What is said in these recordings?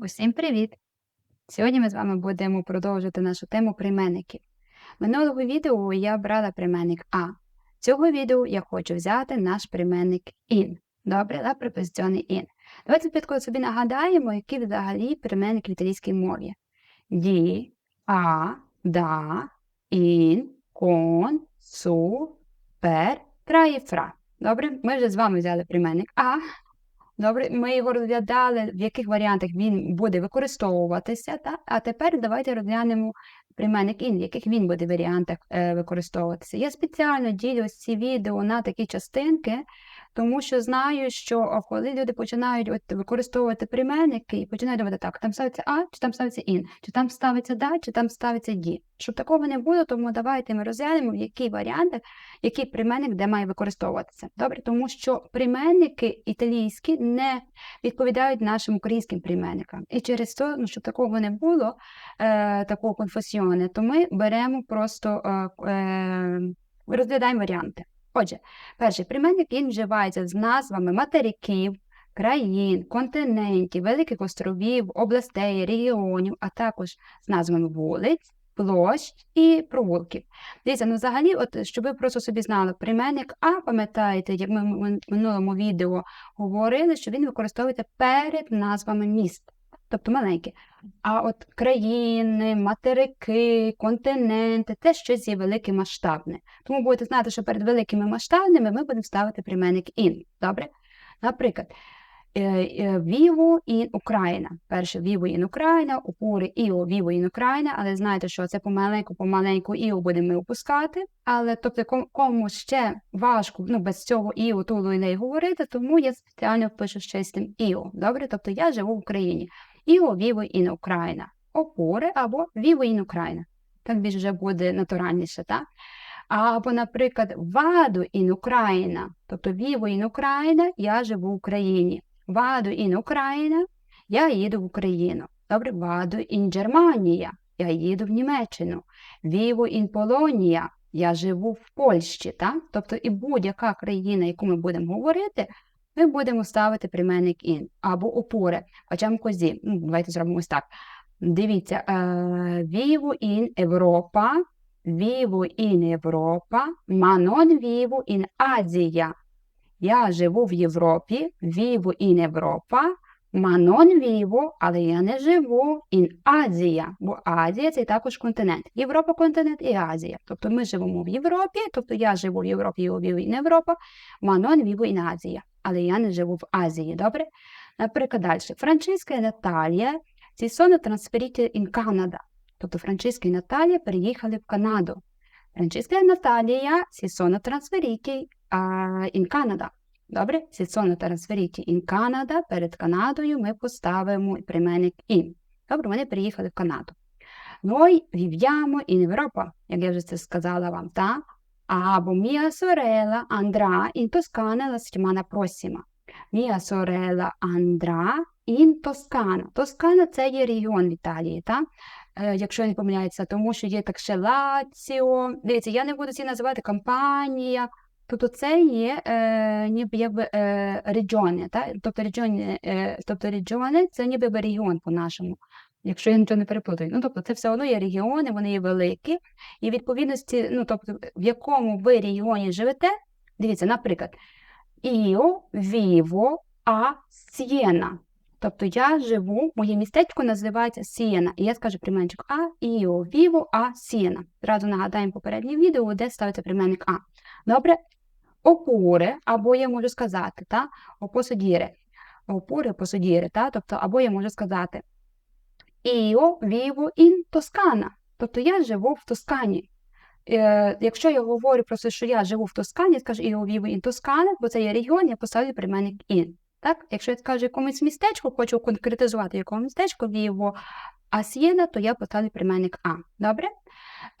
Усім привіт! Сьогодні ми з вами будемо продовжувати нашу тему прийменників. Минулого відео я брала прийменник А. Цього відео я хочу взяти наш прийменник IN. Добре, да, препозиціонний IN. Давайте спочатку собі нагадаємо, які взагалі прийменники в італійській мові. Ді, а, да, ін, кон, су, пер, тра і фра. Добре, ми вже з вами взяли прийменник А. Добре, ми його розглядали, в яких варіантах він буде використовуватися. Та? А тепер давайте розглянемо прийменник ін, в яких він буде варіантах е, використовуватися. Я спеціально ділю ці відео на такі частинки, тому що знаю, що коли люди починають от, використовувати прийменники і починають думати, так, там ставиться А, чи там ставиться ін, чи там ставиться да, чи там ставиться ді. Щоб такого не було, тому давайте ми розглянемо, в які варіанти, який прийменник де має використовуватися. Добре, тому що прийменники італійські не відповідають нашим українським прийменникам. І через те, ну, щоб такого не було, е, такого конфесіони, то ми беремо просто е, е, розглядаємо варіанти. Отже, перший прийменник він вживається з назвами материків, країн, континентів, великих островів, областей, регіонів, а також з назвами вулиць, площ і провулків. Дивіться, ну взагалі, от щоб ви просто собі знали, прийменник А, пам'ятаєте, як ми в минулому відео говорили, що він використовується перед назвами міст, тобто маленькі. А от країни, материки, континенти це щось є велике масштабне. Тому будете знати, що перед великими масштабними ми будемо ставити прийменник ін. Добре? Наприклад, Віво і Україна. Перше Віво і Україна, опори Іо, Віво і Україна, але знаєте, що це помаленьку, помаленьку Іо будемо опускати. Але тобто кому ще важко ну, без цього Іо, тулу і неї говорити, тому я спеціально пишу ще з тим Іо. Добре? Тобто я живу в Україні. І Україна. Опори або і Україна. Так більш вже буде натуральніше, так? Або, наприклад, Ваду ін Україна, тобто Віво ін Україна, я живу в Україні. Ваду ін Україна, я їду в Україну. Добре, ваду ін Германія, я їду в Німеччину. Віво ін Полонія, я живу в Польщі. Так? Тобто і будь-яка країна, яку ми будемо говорити, ми будемо ставити прийменник ін або опори. Хоча козі. Ну, Давайте зробимо ось так. Дивіться, віво ін Європа, віво ін Європа, манон віво ін Азія. Я живу в Європі, віву ін Європа, манон віву, але я не живу ін Азія, бо Азія це також континент. Європа континент і Азія. Тобто ми живемо в Європі, тобто я живу в Європі, віву ін Європа, манон віву ін Азія, але я не живу в Азії. Добре? Наприклад, далі. Франциска і Наталія ці соно трансферіті ін Канада. Тобто Франциска і Наталія переїхали в Канаду. Франциска і Наталія ці соно трансферіті in Canada. Добре? Si sono trasferiti in Canada, перед Канадою ми поставимо прийменник in. Добре, вони приїхали в Канаду. Noi viviamo in Europa, як я вже це сказала вам, так? Або mia sorella andrà in Toscana la settimana prossima. Mia sorella andrà in Toscana. Тоскана це є регіон в Італії, так? Е, якщо не помиляється, тому що є так ще Лаціо. Дивіться, я не буду ці називати компанія, Тобто це є е, ніби е, регіони, так? тобто регіони, тобто регіони це ніби регіон по-нашому, якщо я нічого не переплутаю. Ну, тобто це все одно є регіони, вони є великі, і відповідності, ну, тобто, в якому ви регіоні живете, дивіться, наприклад, Іо, Віво, А Сієна. Тобто я живу, моє містечко називається Сієна. І я скажу прийменник А, Іо, Віво, А, Сієна. Зразу нагадаємо попереднє відео, де ставиться прийменник А. Добре, опори, або я можу сказати, та, опосудіре. Опори, посудіре, та, тобто, або я можу сказати Io vivo in Toscana. Тобто я живу в Тоскані. Е, Якщо я говорю про те, що я живу в Тоскані, скажу Io vivo in Toscana, бо це є регіон, я поставлю прийменник in. Так? Якщо я скажу якомусь містечку, хочу конкретизувати якому містечку Віво Асієна, то я поставлю прийменник А. Добре?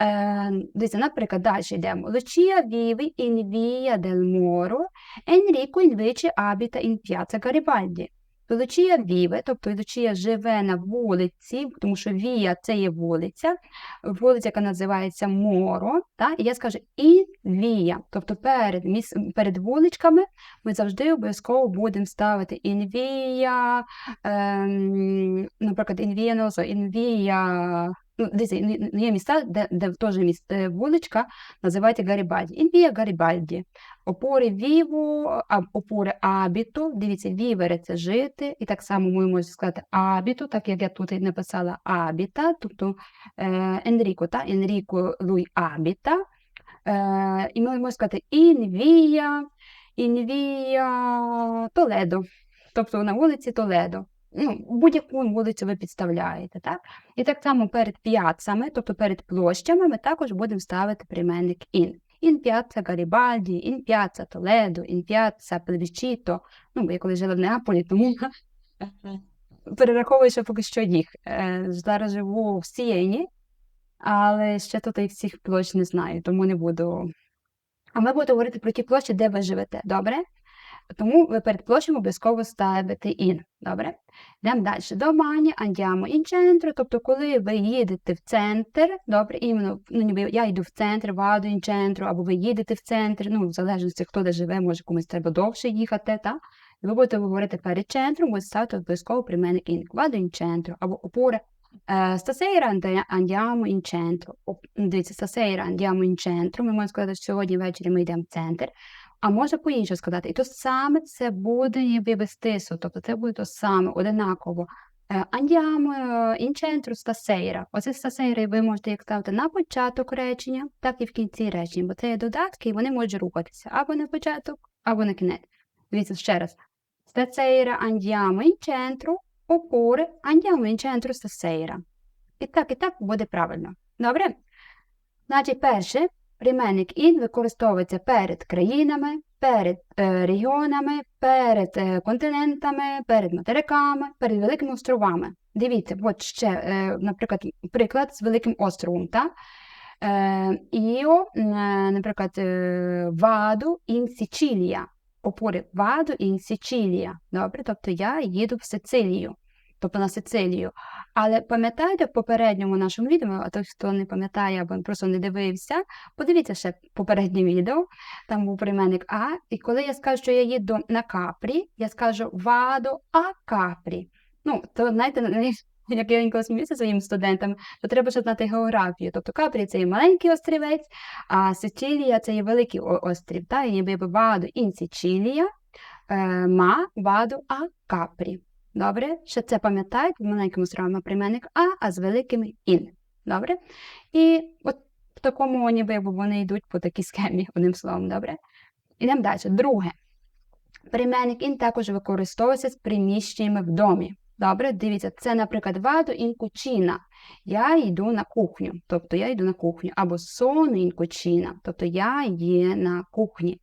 Е, Дивіться, наприклад, далі йдемо. Lucia vive in via del Moro, Enrico invece abita in piazza Garibaldi. Лучія віве, тобто Лучія живе на вулиці, тому що вія це є вулиця, вулиця, яка називається Моро. Та? І я скажу і вія. Тобто перед, міс... перед вуличками ми завжди обов'язково будемо ставити інвія, ем, наприклад, інвія нозо, інвія. Ну, дивіться, є міста, де, де теж міст, е, вуличка називається Гарібальді. Інвія Гарібальді. Опори віву, а, опори абіту. Дивіться, вівери це жити. І так само ми можемо сказати абіту, так як я тут і написала абіта, тобто е, Енріко, та? Енріко Луй абіта. Е, і ми можемо сказати інвія, інвія Толедо. Тобто на вулиці Толедо ну, будь-яку вулицю ви підставляєте. Так? І так само перед п'яцами, тобто перед площами, ми також будемо ставити прийменник «ін». «Ін п'яца Гарібальді», «ін п'яца Толедо», «ін п'яца Плевічіто». Ну, бо я коли жила в Неаполі, тому перераховую ще поки що їх. Е, зараз живу в Сієні, але ще тут і всіх площ не знаю, тому не буду. А ми будемо говорити про ті площі, де ви живете. Добре? Тому ви перед площами обов'язково ставите in. Добре? Йдемо далі. Домані andiamo in centro, тобто, коли ви їдете в центр, добре, іменно, ну, ніби я йду в центр, ваду in centro, або ви їдете в центр, ну, в залежності, хто де живе, може комусь треба довше їхати, та? Ви будете говорити перед центром, будете ставити обов'язково прийменник in. Vado in centro, або опора Stasera andiamo in centro. Дивіться, stasera andiamo in centro. Ми можемо сказати, що сьогодні ввечері ми йдемо в центр. А може по-іншому сказати. І то саме це буде ніби без тису, тобто це буде то саме, одинаково. Andiamo in centro. Оце stasera ви можете як ставити на початок речення, так і в кінці речення, бо це є додатки, і вони можуть рухатися або на початок, або на кінець. Дивіться ще раз. Stasera andiamo in oppure andiamo in centro. І так, і так буде правильно. Добре? Значить, перше, Прийменник «ін» використовується перед країнами, перед е, регіонами, перед е, континентами, перед материками, перед великими островами. Дивіться, от ще, е, наприклад, приклад з Великим островом. Та? Е, Іо, е, наприклад, е, ваду ін Січілія. Опори ваду ін Січілія. Добре, тобто я їду в Сицилію тобто на Сицилію. Але пам'ятаєте в попередньому нашому відео, а той, хто не пам'ятає або просто не дивився, подивіться ще попереднє відео, там був прийменник А, і коли я скажу, що я їду на капрі, я скажу вадо а капрі. Ну, то знаєте, як я інколи сміюся своїм студентам, то треба ще знати географію. Тобто Капрі це є маленький острівець, а Сицилія це є великий острів. Та? І ніби ваду ін Сицилія, е, ма ваду а капрі. Добре? Ще це пам'ятають, в маленькому зробимо прийменник А, а з великими ін. Добре? І от в такому ніби вони йдуть по такій схемі, одним словом, добре? Ідемо далі. Друге. Прийменник ін також використовується з приміщеннями в домі. Добре, дивіться, це, наприклад, ваду ін кучина. Я йду на кухню, тобто я йду на кухню. Або сону ін тобто я є на кухні.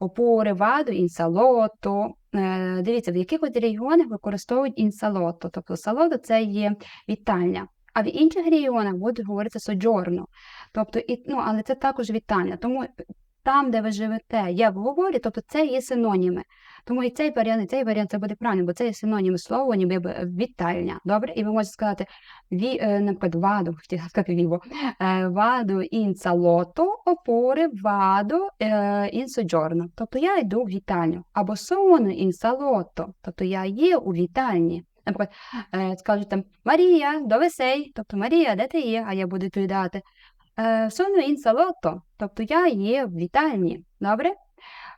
Опори ваду ін дивіться, в якихось регіонах використовують інсалото, тобто салото це є вітальня. А в інших регіонах буде говорити соджорно. Тобто, і, ну, але це також вітальня. Тому там, де ви живете, як говорять, тобто це є синоніми. Тому і цей варіант, і цей варіант це буде правильно, бо це є синоніми слова, ніби вітальня. Добре? І ви можете сказати, ві, е, наприклад, ваду, хотіла сказати віво, е, ваду інсалото, опори ваду ін соджорно. Тобто я йду в вітальню. Або сону ін салото, тобто я є у вітальні. Наприклад, е, скажуть там Марія, довесей, тобто Марія, де ти є? А я буду відповідати. Сону ін салото, тобто я є в вітальні. Добре?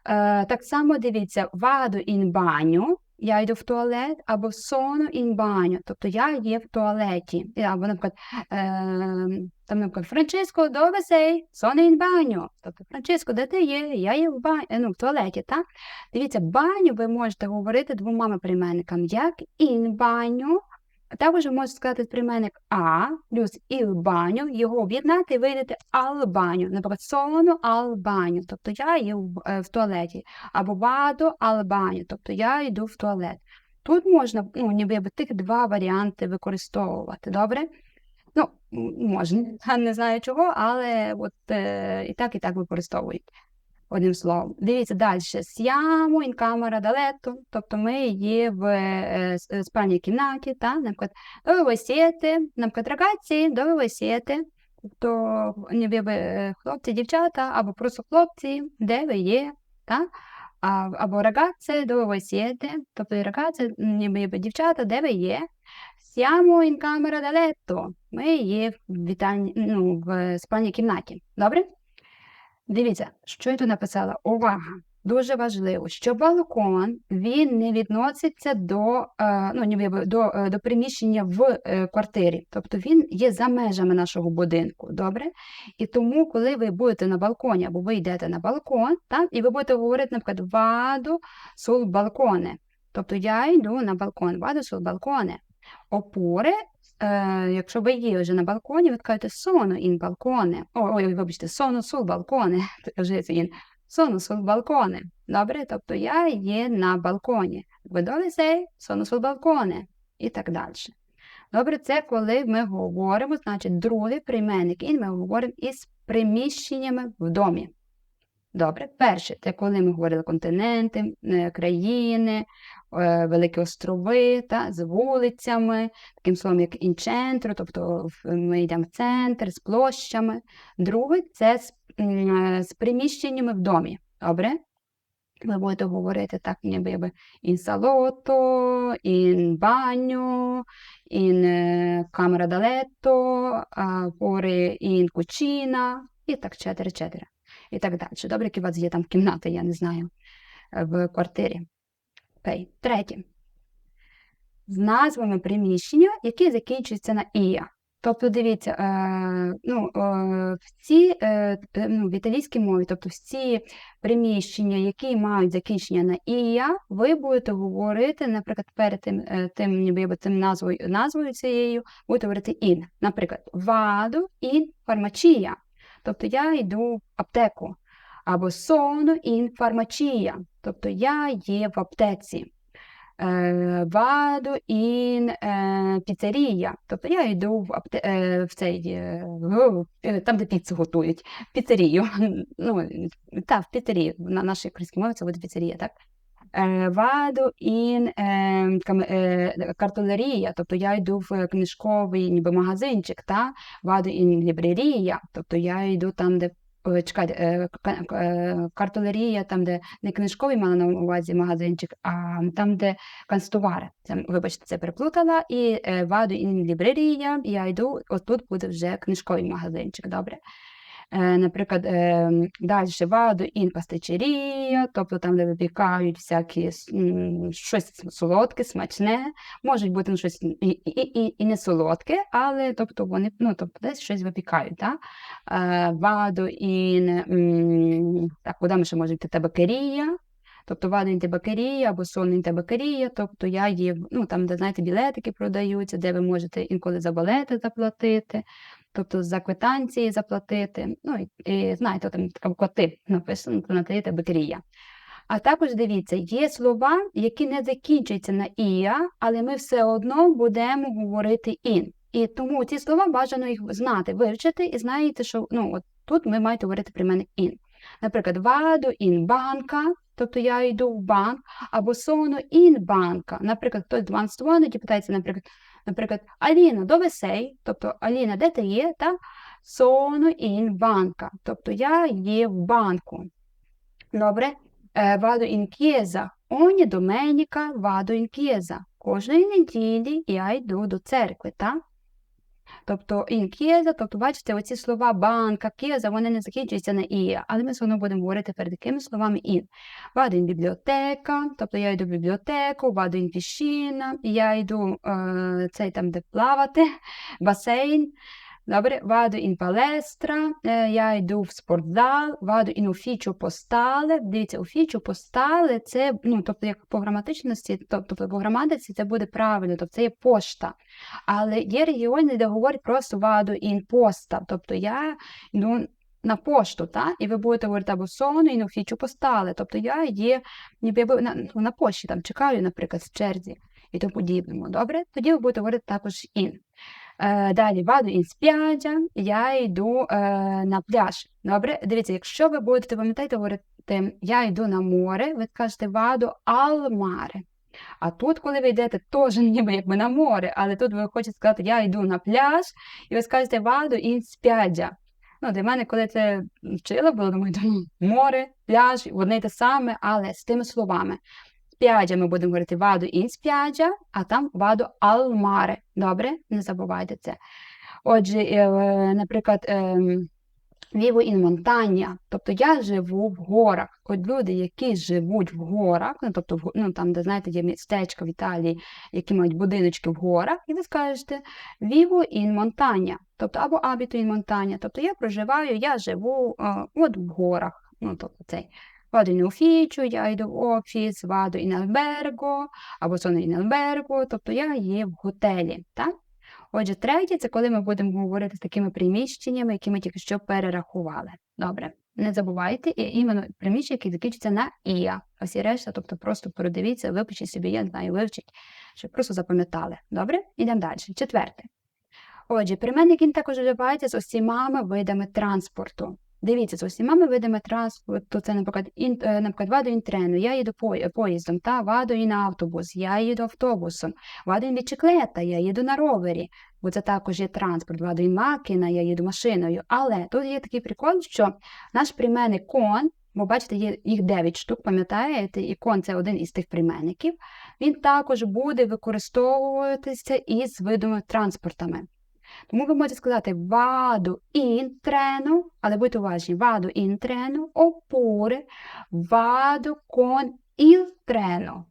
Е, так само дивіться, ваду ін баню, я йду в туалет, або сону ін баню, тобто я є в туалеті. Або, наприклад, е, там, наприклад, Франчиско, добре сей, сону ін баню. Тобто, Франчиско, де ти є? Я є в баню, ну, в туалеті. так? Дивіться, баню ви можете говорити двома прийменниками, як ін також ви можете сказати прийменник А плюс ілбаню, його об'єднати і вийдете албаню. Наприклад, сону албаню, тобто я є в, е, в туалеті. Або ваду албаню, тобто я йду в туалет. Тут можна ну, ніби тих два варіанти використовувати, добре? Ну, можна, не знаю чого, але от е, і так, і так використовують. Одним словом. Дивіться далі. С'ямо camera da тобто ми є в е, е, спальній кімнаті, та, наприклад, dove voi наприклад, ragazzi, dove voi siete, тобто ви, хлопці, дівчата, або просто хлопці, де ви є, та? Або ragazze, dove voi siete, тобто і ніби дівчата, де ви є. Siamo in camera da ми є в вітальні, ну, в спальній кімнаті. Добре? Дивіться, що я тут написала. Увага! Дуже важливо, що балкон він не відноситься до, е, ну, до, е, до приміщення в е, квартирі. Тобто він є за межами нашого будинку. Добре? І тому, коли ви будете на балконі або ви йдете на балкон, так, і ви будете говорити, наприклад, ваду сул балконе. Тобто я йду на балкон, ваду сул балконе. Опори, е, якщо ви є вже на балконі, ви кажете соно ін балконе. Ой, вибачте, сул балконе. Вже це ін. Sono sul balcone. Добре? Тобто я є на балконі. Ви sei? Sono sul balcone. І так далі. Добре, це коли ми говоримо, значить, другий прийменник «ін» ми говоримо із приміщеннями в домі. Добре, перше, це коли ми говорили континенти, е, країни, великі острови, та, з вулицями, таким словом, як інцентро, тобто ми йдемо в центр з площами. Друге це з, е, з приміщеннями в домі. Добре? Ви будете говорити так, ніби би in salotto, in bagno, in е, camera da letto, а, poi in cucina, і так четири, четири. І так далі. Добре, які у вас є там кімнати, я не знаю, е, в квартирі. Окей. Третє. З назвами приміщення, які закінчуються на ія. Тобто, дивіться, е, ну, е, в цій е, ну, в італійській мові, тобто всі приміщення, які мають закінчення на ія, ви будете говорити, наприклад, перед тим, е, тим ніби тим назвою, назвою цією, будете говорити in. Наприклад, vado in farmacia. Тобто я йду в аптеку. Або sono in farmacia. Тобто я є в аптеці. Е, Vado in е. Тобто я йду в, апте... е, в цей, там, де піцу готують, піцерію. Ну, та, в піцерію. На нашій українській мові це буде піцерія, так? Кам- е, картолерія, тобто я йду в книжковий ніби магазинчик, та? Vado in libreria, тобто я йду там, де Е, ка- ка- е, картолерія, там, де не книжковий мала на увазі магазинчик, а там, де канцтовари. Це, вибачте, це переплутала. І е, ваду і лібрерія, я йду, отут буде вже книжковий магазинчик, добре? Е, наприклад, е, далі ваду пастичерія, тобто там, де випікають всякі щось солодке, смачне, можуть бути ну, щось і, і, і, і не солодке, але тобто вони ну, тобто, десь щось випікають. Так? Е, ваду м, так, куди ми ще може йти табакерія, Тобто ваду in табакерія або сон in табакерія, тобто я є, ну, там, де, знаєте, білетики продаються, де ви можете інколи за балети заплатити, тобто за квитанції заплатити. Ну, і, знаєте, там така буква «ти» написано, то на «ти» табакерія. А також дивіться, є слова, які не закінчуються на ія, але ми все одно будемо говорити ін. І тому ці слова бажано їх знати, вивчити і знаєте, що ну, от тут ми маєте говорити прийменник ін. Наприклад, ваду ін банка, тобто я йду в банк, або соно ін банка. Наприклад, хтось дзвонить і питається, наприклад, наприклад, Аліна, до весей, тобто Аліна, де ти є? Та? Соно ін банка, тобто я є в банку. Добре? Е, chiesa. Ogni domenica vado in chiesa. Кожної неділі я йду до церкви, так? Тобто chiesa, тобто, бачите, оці слова банка, chiesa, вони не закінчуються на і, але ми все одно будемо говорити перед якими словами ін. Вадень бібліотека, тобто я йду в бібліотеку, вадень піщина, я йду, е, цей там, де плавати, басейн. Добре, vado in palestra, е, я йду в спортзал, vado in ufficio postale. Дивіться, ufficio postale – це, ну, тобто, як по граматичності, тобто по граматиці це буде правильно, тобто це є пошта. Але є регіони, де говорять просто vado in posta, тобто я йду на пошту, та? і ви будете говорити або sono in ufficio postale, тобто я є ніби я на, ну, на пошті, там чекаю, наприклад, в черзі і тому подібному. Добре? Тоді ви будете говорити також in. Е, далі ваду in spiaggia, я йду е, на пляж. Добре, дивіться, якщо ви будете пам'ятаєте говорити я йду на море, ви скажете ваду mare. А тут, коли ви йдете, теж ніби якби на море, але тут ви хочете сказати, я йду на пляж, і ви скажете ваду in spiaggia. Ну, Для мене, коли це вчила, було думаю, море, пляж, одне й те саме, але з тими словами. Сп'яджа ми будемо говорити ваду in сп'яджа, а там ваду al. Добре? Не забувайте це. Отже, е, наприклад, ем, Vivo in montagna, тобто я живу в горах. От люди, які живуть в горах, ну тобто ну, там, де знаєте, є містечка в Італії, які мають будиночки в горах, і ви скажете vivo in montagna, тобто або abito in montagna, тобто я проживаю, я живу а, от в горах. ну, тобто цей. Vado in ufficio, я йду в офіс, vado in albergo, або sono in albergo, тобто я є в готелі. так? Отже, третє це коли ми будемо говорити з такими приміщеннями, які ми тільки що перерахували. Добре, не забувайте, і іменно приміщення, які закінчуються на ія. Ось і решта, тобто просто передивіться, випишіть собі, я знаю, вивчіть, щоб просто запам'ятали. Добре? Ідемо далі. Четверте. Отже, прийменник він також вживається з усіма видами транспорту. Дивіться, з усіма видами транспорту, це, наприклад, ін, е, наприклад, ваду інтрену, я їду поїздом, та ваду ін автобус, я їду автобусом, ваду ін бічиклета, я їду на ровері, бо це також є транспорт, ваду ін макіна, я їду машиною. Але тут є такий прикол, що наш прийменник кон, бо бачите, є їх 9 штук, пам'ятаєте, і кон це один із тих прийменників, він також буде використовуватися із видами транспортами. Тому ви можете сказати ваду in treno, але будьте уважні, ваду treno, oppure con il treno.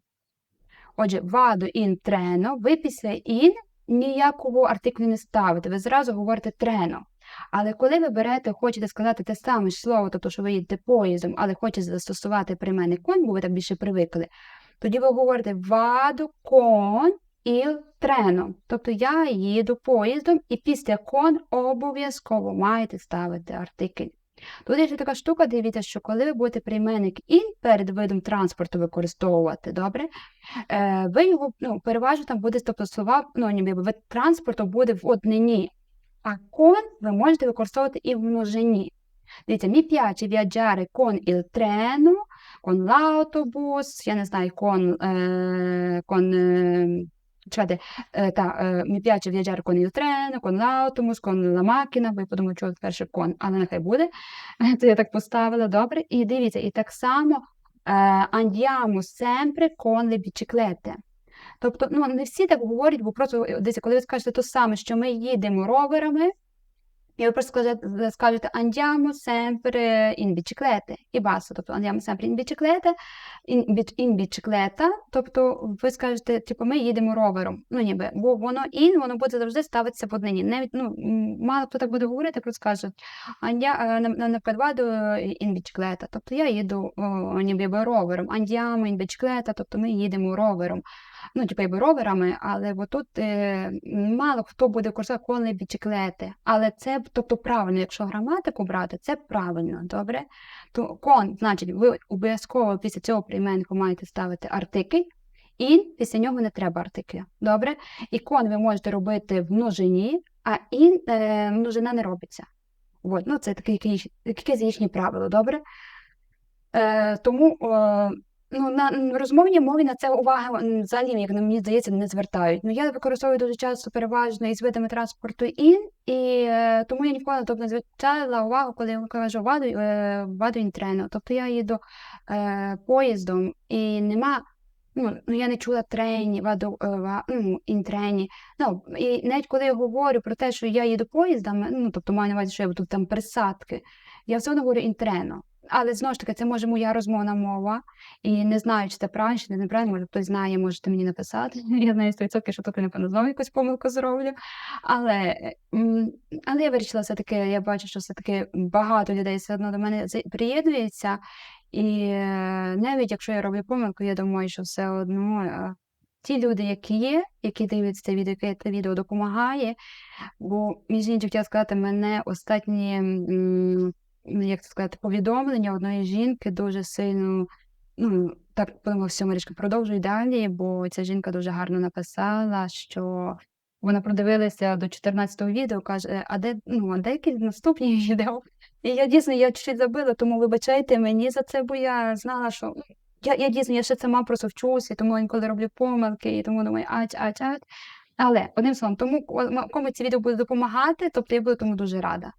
Отже, ваду treno, ви після in ніякого артиклю не ставите, ви зразу говорите трено. Але коли ви берете, хочете сказати те саме слово, тобто, що ви їдете поїздом, але хочете застосувати прийменник кон, бо ви так більше привикли, тоді ви говорите ваду con il treno. Тобто я їду поїздом, і після кон обов'язково маєте ставити артикль. Тут є ще така штука, дивіться, що коли ви будете прийменник «in» перед видом транспорту використовувати, добре, е, ви його ну, переважно там буде тобто слова, ну, ніби вид транспорту буде в однині, а кон ви можете використовувати і в множині. Дивіться, mi piace viaggiare con il treno, con l'autobus, я не знаю, con, е, con Чекайте, е, та, е, mi piace viaggiare con il treno, con l'autobus, con la macchina, ви подумали, чого перше кон, але нехай буде. Це я так поставила, добре. І дивіться, і так само е, andiamo sempre con le biciclette. Тобто, ну, не всі так говорять, бо просто десь, коли ви скажете те саме, що ми їдемо роверами, і ви просто скажете, скажете andiamo sempre in biciclette і басо, тобто andiamo sempre in biciclette, in, bicicletta, тобто ви скажете, типу, ми їдемо ровером. Ну ніби, бо воно in, воно буде завжди ставитися в однині. Навіть, ну, мало хто так буде говорити, просто скажуть, наприклад, in bicicletta, тобто я їду о, ніби ровером, andiamo in bicicletta, тобто ми їдемо ровером ну, типу роверами, але тут е, мало хто буде курсувати коли біциклети. Але це, тобто, правильно, якщо граматику брати, це правильно, добре? То кон, значить, ви обов'язково після цього прийменнику маєте ставити артикль, і після нього не треба артикля. Добре? І кон ви можете робити в множині, а ін е, множина не робиться. От, ну, Це таке якесь їхнє правило, добре? Е, Тому е, Ну, на розмовній мові на це уваги взагалі, як мені здається, не звертають. Ну, я використовую дуже часто переважно із видами транспорту ін, і е, тому я ніколи тобто, не звертала увагу, коли кажу ваду, е, ваду інтрену. Тобто я їду е, поїздом і нема. Ну, ну я не чула трені, ваду е, ну, інтрені. Ну, і навіть коли я говорю про те, що я їду поїздами, ну тобто маю на увазі, що я тут там пересадки, я все одно говорю інтрено. Але знову ж таки, це може моя розмовна мова, і не знаю, чи це правильно, чи не правильно, може хтось знає, можете мені написати. Я знаю 100%, що тут напевно знову якусь помилку зроблю. Але але я вирішила все-таки, я бачу, що все-таки багато людей все одно до мене приєднується. І е, навіть якщо я роблю помилку, я думаю, що все одно е, ті люди, які є, які дивляться це відео, яке це відео допомагає. Бо між іншим, хотіла сказати, мене останні як це сказати, повідомлення одної жінки дуже сильно. Ну, так подумав, все, Марічка, продовжуй далі, бо ця жінка дуже гарно написала, що вона продивилася до 14-го відео, каже, а де, ну, а де наступні відео? І я дійсно я чуть забила, тому вибачайте мені за це, бо я знала, що ну, я, я дійсно я ще сама просто вчуся, тому інколи роблю помилки, і тому думаю, ач, ач, ач. Але одним словом, тому кому ці відео буде допомагати, тобто я буду тому дуже рада.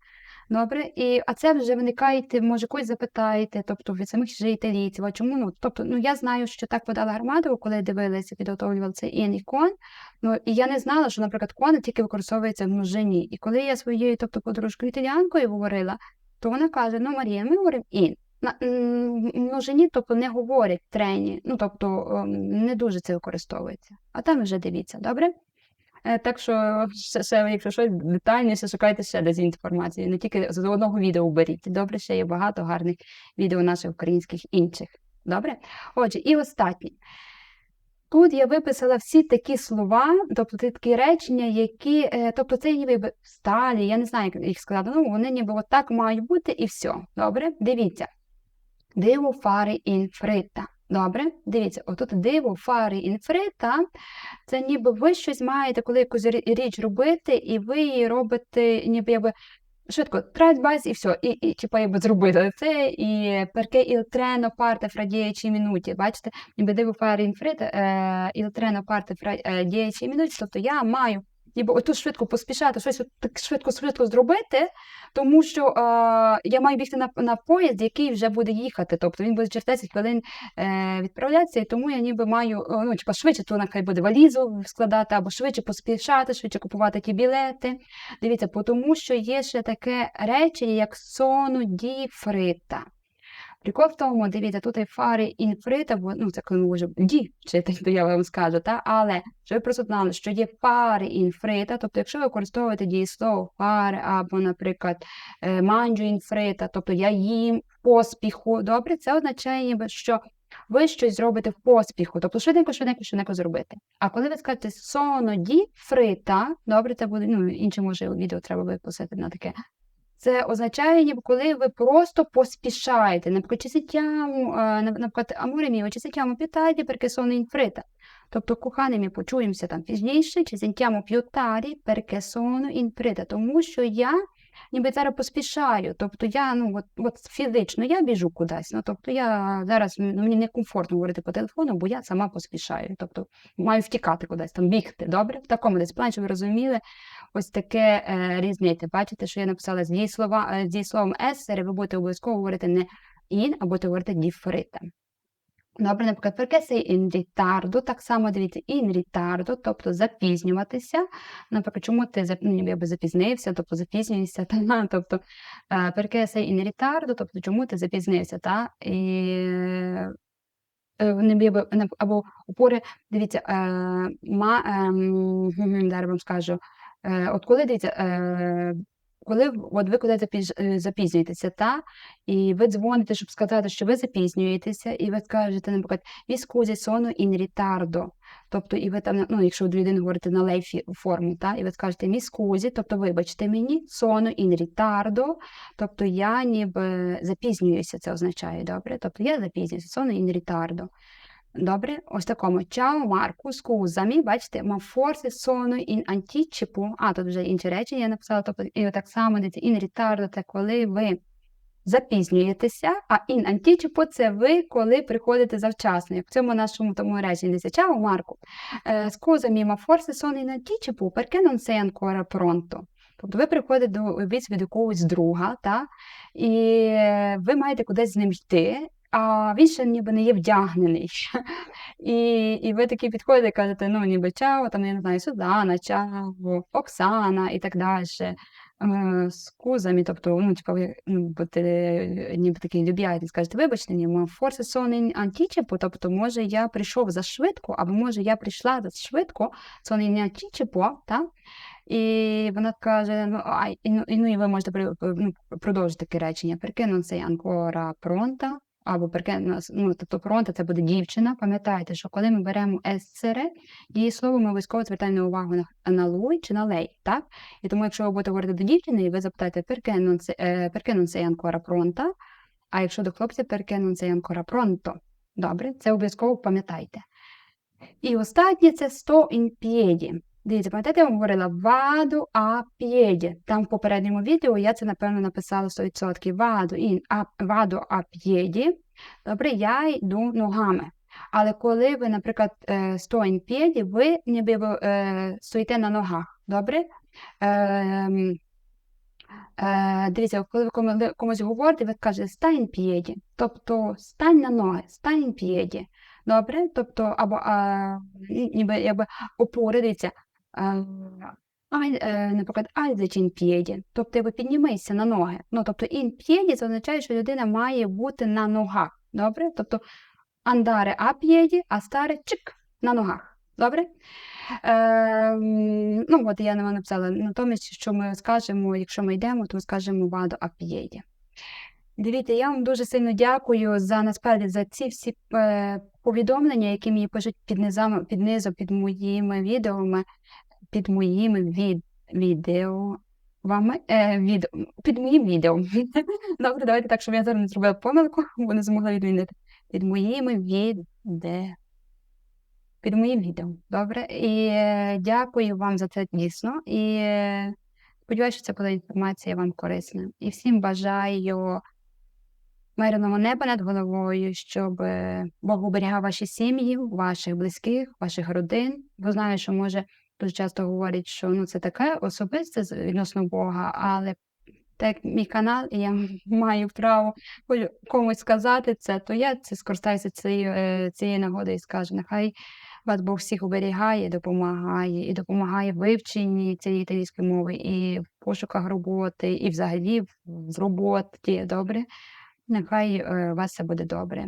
Добре, і а це вже виникаєте, може когось запитаєте, тобто від самих жителів, а чому ну тобто, ну я знаю, що так подала Гармадову, коли дивилися, підготовлювали цей ін і кон. Ну і я не знала, що, наприклад, кон тільки використовується в множині. І коли я своєю, тобто подружкою італіянкою говорила, то вона каже: Ну, Марія, ми говоримо ін. На множині, тобто не говорять трені, ну тобто ем, не дуже це використовується. А там вже дивіться, добре? Е, Так що, ще, ще, якщо щось детальніше, шукайте ще десь інформації. Не тільки з одного відео беріть. Добре, ще є багато гарних відео наших українських інших. Добре? Отже, і останнє. Тут я виписала всі такі слова, тобто такі речення, які, е, тобто це ніби сталі, я не знаю, як їх сказати, ну вони ніби отак мають бути і все. Добре? Дивіться. Диво фари інфрита. Добре? Дивіться, отут диво фари інфрита, це ніби ви щось маєте, коли якусь річ робити, і ви її робите, ніби якби швидко, трать базь і все, і, і типа якби зробили це, і il treno parte fra 10 minuti. Бачите, ніби диво фари інфрита, е, il treno parte fra е, 10 тобто я маю ніби отут швидко поспішати, щось так швидко-швидко зробити, тому що е, я маю бігти на, на поїзд, який вже буде їхати. Тобто він буде через 10 хвилин е, відправлятися, і тому я ніби маю ну, типа, швидше, то вона хай буде валізу складати, або швидше поспішати, швидше купувати ті білети. Дивіться, тому що є ще таке речення, як сону ді фрита. Прикол в тому, дивіться, тут є фари інфрита, бо ну це коли ми вже ді вчити, то я вам скажу, та? але щоб ви просто знали, що є фари інфрита, тобто якщо ви використовуєте дієслово фари або, наприклад, е, манджу інфрита, тобто я їм в поспіху, добре, це означає, ніби, що ви щось зробите в поспіху, тобто швиденько, швиденько, швиденько зробити. А коли ви скажете соно ді фрита, добре, це буде, ну, інше може відео треба виписати на таке. Це означає, ніби коли ви просто поспішаєте. Наприклад, е, наприклад, più tardi perché sono in fretta. Тобто, коханий, ми почуємося там пізніше, tardi perché sono in fretta. Тому що я ніби зараз поспішаю. Тобто я, ну, от, от фізично я біжу кудись. Ну, тобто я зараз ну, мені некомфортно говорити по телефону, бо я сама поспішаю. Тобто маю втікати кудись, там бігти. Добре? В такому десь плані, щоб ви розуміли, ось таке е, різниця. Бачите, що я написала з дієслова, е, з дієсловом essere, ви будете обов'язково говорити не in, а будете говорити differita. Добре, наприклад, sei in ritardo, так само дивіться, in ritardo, тобто запізнюватися. Наприклад, чому ти ну, ніби запізнився, тобто запізнюєшся, та, тобто sei in ritardo, тобто чому ти запізнився, та? І е, або опори, дивіться, ма, ем, зараз вам скажу, от коли дивіться, е, коли от ви куди е, запізнюєтеся, та, і ви дзвоните, щоб сказати, що ви запізнюєтеся, і ви скажете, наприклад, «Vi scusi, sono in ritardo». Тобто, і ви там, ну, якщо до людини говорите на лей фі- форму, та, і ви скажете «Mi scusi», тобто вибачте мені, «sono in ritardo», тобто я ніби запізнююся, це означає, добре? Тобто я запізнююся, «sono in ritardo». Добре, ось такому. Ciao Марку, scusami, бачите, ma forse sono in anticipo. А, тут вже інші речі я написала, тобто і так само дивіться, in ritardo – це коли ви запізнюєтеся, а in anticipo – це ви, коли приходите завчасно. Як в цьому нашому тому реченні ciao Марку, е, scusami, ma forse sono in anticipo, perché non sei ancora pronto? Тобто ви приходите до обід від якогось друга, та, і ви маєте кудись з ним йти, а він ще ніби не є вдягнений. І, і ви такі підходите і кажете, ну, ніби чао, там, я не знаю, Сузана, чао, Оксана і так далі. Е, З кузами, тобто, ну, типу, ви ну, будете е, ніби такі люб'язні, скажете, вибачте, ні, ма форсе сон антічепу, тобто, може, я прийшов за швидко, або може я прийшла за швидко, сон антічепу, так? І вона каже, ну, а, ну, і, ну, і ви можете ну, продовжити таке речення, non sei ancora pronta, або нас- ну, тобто пронта це буде дівчина. Пам'ятайте, що коли ми беремо ессере, її слово ми обов'язково звертаємо увагу на, на луй чи на лей, так? І тому, якщо ви будете говорити до дівчини, і ви запитаєте, sei, е, ancora pronta, а якщо до хлопця, sei ancora pronto. Добре, це обов'язково пам'ятайте. І останнє це 100 in. Дивіться, пам'ятаєте, я вам говорила ваду а п'єді. Там в попередньому відео я це, напевно, написала 100%. Ваду, ін, а, ваду а п'єді. Добре, я йду ногами. Але коли ви, наприклад, е, стоїн п'єді, ви ніби е, стоїте на ногах. Добре? Ем, Е, дивіться, коли ви комусь говорите, ви кажете стань п'єді, тобто стань на ноги, стань п'єді. Добре? Тобто, або а, ніби якби опори, дивіться, наприклад, альзечин п'єді, тобто ви піднімися на ноги. Ну, тобто п'єді це означає, що людина має бути на ногах. Добре? Тобто андаре а а старе чик на ногах. Добре? Ем, ну, от я написала. Натомість, що ми скажемо, якщо ми йдемо, то ми скажемо ваду ап'єді. Дивіться, я вам дуже сильно дякую за насправді за ці всі е, повідомлення, які мені пишуть під низами, під низом, під моїми відеоми, під моїми від, відео. Вами, е, від, під моїм відео. Добре, давайте так, щоб я зараз не зробила помилку, бо не змогла відмінити. Під моїми відео під моїм відео. Добре? І е, дякую вам за це дійсно. І е, сподіваюся, що ця була інформація вам корисна. І всім бажаю мирного неба над головою, щоб Бог оберігав ваші сім'ї, ваших близьких, ваших родин. Бо знаю, що може дуже часто говорять, що ну це таке особисте відносно Бога, але так мій канал, і я маю право комусь сказати це, то я це скористаюся цією, е, цією нагодою і скажу, нехай вас Бог всіх оберігає, допомагає, і допомагає в вивченні цієї італійської мови, і в пошуках роботи, і взагалі в роботі, добре? Нехай е, у вас все буде добре.